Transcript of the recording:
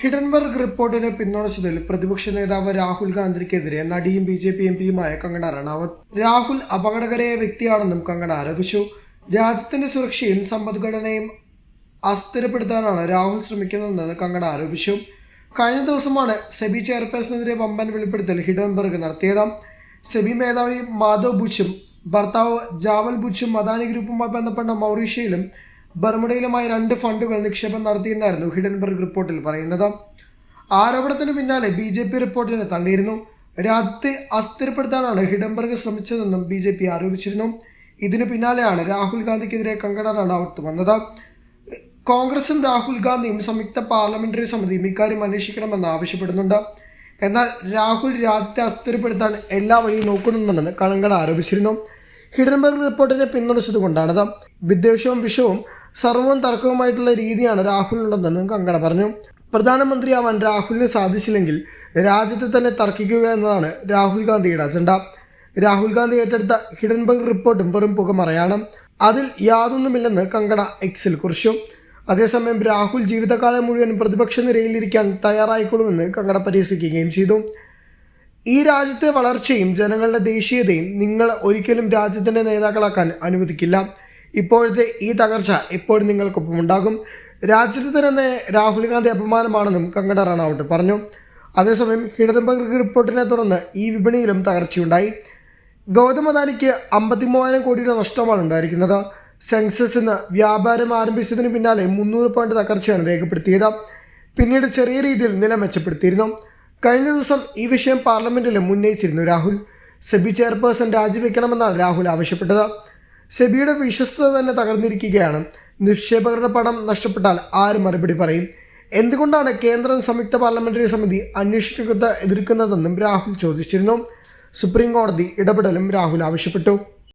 Hindenburg റിപ്പോർട്ടിനെ പിന്തുണച്ചതിൽ പ്രതിപക്ഷ നേതാവ് രാഹുൽ ഗാന്ധിക്കെതിരെ നടിയും ബി ജെ പി എം പിയുമായ കങ്കണ റണാവത്ത് രാഹുൽ അപകടകരയായ വ്യക്തിയാണെന്നും കങ്കണ ആരോപിച്ചു. രാജ്യത്തിന്റെ സുരക്ഷയും സമ്പദ്ഘടനയും അസ്ഥിരപ്പെടുത്താനാണ് രാഹുൽ ശ്രമിക്കുന്നതെന്ന് കങ്കണ ആരോപിച്ചു. കഴിഞ്ഞ ദിവസമാണ് സെബി ചെയർപേഴ്സണെതിരെ വമ്പൻ വെളിപ്പെടുത്തൽ ഹിഡൻബർഗ് നടത്തിയത്. സെബി മേധാവി മാധവ് ബുച്ചും ഭർത്താവ് ജാവൽ ബുച്ചും അദാനി ഗ്രൂപ്പുമായി ബന്ധപ്പെട്ട മൗറീഷ്യയിലും ബർമുഡയിലുമായി രണ്ട് ഫണ്ടുകൾ നിക്ഷേപം നടത്തിയെന്നായിരുന്നു ഹിഡൻബർഗ് റിപ്പോർട്ടിൽ പറയുന്നത്. ആരോപണത്തിന് പിന്നാലെ ബി ജെ പി റിപ്പോർട്ടിനെ തള്ളിയിരുന്നു. രാജ്യത്തെ അസ്ഥിരപ്പെടുത്താനാണ് ഹിഡൻബർഗ് ശ്രമിച്ചതെന്നും ബി ജെ പി ആരോപിച്ചിരുന്നു. ഇതിനു പിന്നാലെയാണ് രാഹുൽ ഗാന്ധിക്കെതിരെ കങ്കണ റണൌട്ട് വന്നത്. കോൺഗ്രസും രാഹുൽ ഗാന്ധിയും സംയുക്ത പാർലമെന്ററി സമിതിയും ഇക്കാര്യം അന്വേഷിക്കണമെന്ന് ആവശ്യപ്പെടുന്നുണ്ട്. എന്നാൽ രാഹുൽ രാജ്യത്തെ അസ്ഥിരപ്പെടുത്താൻ എല്ലാ വഴിയും നോക്കുന്നുണ്ടെന്ന് കങ്കണ ആരോപിച്ചിരുന്നു. ഹിഡൻബർഗ് റിപ്പോർട്ടിനെ പിന്തുണച്ചതുകൊണ്ടാണിത് വിദ്വേഷവും വിഷവും സർവവും തർക്കവുമായിട്ടുള്ള രീതിയാണ് രാഹുലിനുള്ളതെന്ന് കങ്കണ പറഞ്ഞു. പ്രധാനമന്ത്രിയാവാൻ രാഹുലിന് സാധിച്ചില്ലെങ്കിൽ രാജ്യത്തെ തന്നെ തർക്കിക്കുക എന്നതാണ് രാഹുൽ ഗാന്ധിയുടെ അജണ്ട. രാഹുൽ ഗാന്ധി ഏറ്റെടുത്ത ഹിഡൻബർഗ് റിപ്പോർട്ടും വെറും പുകമറയാണ് അതിൽ യാതൊന്നുമില്ലെന്ന് കങ്കണ എക്സിൽ കുറിച്ചു. അതേസമയം രാഹുൽ ജീവിതകാലം മുഴുവൻ പ്രതിപക്ഷ നിരയിലിരിക്കാൻ തയ്യാറായിക്കൊള്ളുമെന്ന് കങ്കണ പരിഹസിക്കുകയും ചെയ്തു. ഈ രാജ്യത്തെ വളർച്ചയും ജനങ്ങളുടെ ദേശീയതയും നിങ്ങൾ ഒരിക്കലും രാജ്യത്തിന്റെ നേതാക്കളാക്കാൻ അനുവദിക്കില്ല. ഇപ്പോഴത്തെ ഈ തകർച്ച എപ്പോഴും നിങ്ങൾക്കൊപ്പം ഉണ്ടാകും. രാജ്യത്ത് തന്നെ രാഹുൽ ഗാന്ധി അപമാനമാണെന്നും കങ്കണ റണൌട്ട് പറഞ്ഞു. അതേസമയം ഹിഡൻബർഗ് റിപ്പോർട്ടിനെ തുടർന്ന് ഈ വിപണിയിലും തകർച്ചയുണ്ടായി. ഗൗതം അദാനിക്ക് അമ്പത്തി മൂവായിരം കോടിയുടെ നഷ്ടമാണ് ഉണ്ടായിരിക്കുന്നത്. സെൻസസ് ഇന്ന് വ്യാപാരം ആരംഭിച്ചതിന് പിന്നാലെ മുന്നൂറ് പോയിന്റ് തകർച്ചയാണ് രേഖപ്പെടുത്തിയത്. പിന്നീട് ചെറിയ രീതിയിൽ നില മെച്ചപ്പെടുത്തിയിരുന്നു. കഴിഞ്ഞ ദിവസം ഈ വിഷയം പാർലമെന്റിലും ഉന്നയിച്ചിരുന്നു രാഹുൽ. സെബി ചെയർപേഴ്സൺ രാജിവെക്കണമെന്നാണ് രാഹുൽ ആവശ്യപ്പെട്ടത്. സെബിയുടെ വിശ്വസ്തത തന്നെ തകർന്നിരിക്കുകയാണ്. നിക്ഷേപകരുടെ പണം നഷ്ടപ്പെട്ടാൽ ആര് മറുപടി പറയും? എന്തുകൊണ്ടാണ് കേന്ദ്രം സംയുക്ത പാർലമെന്ററി സമിതി അന്വേഷണത്തെ എതിർക്കുന്നതെന്നും രാഹുൽ ചോദിച്ചിരുന്നു. സുപ്രീം കോടതി ഇടപെടലും രാഹുൽ ആവശ്യപ്പെട്ടു.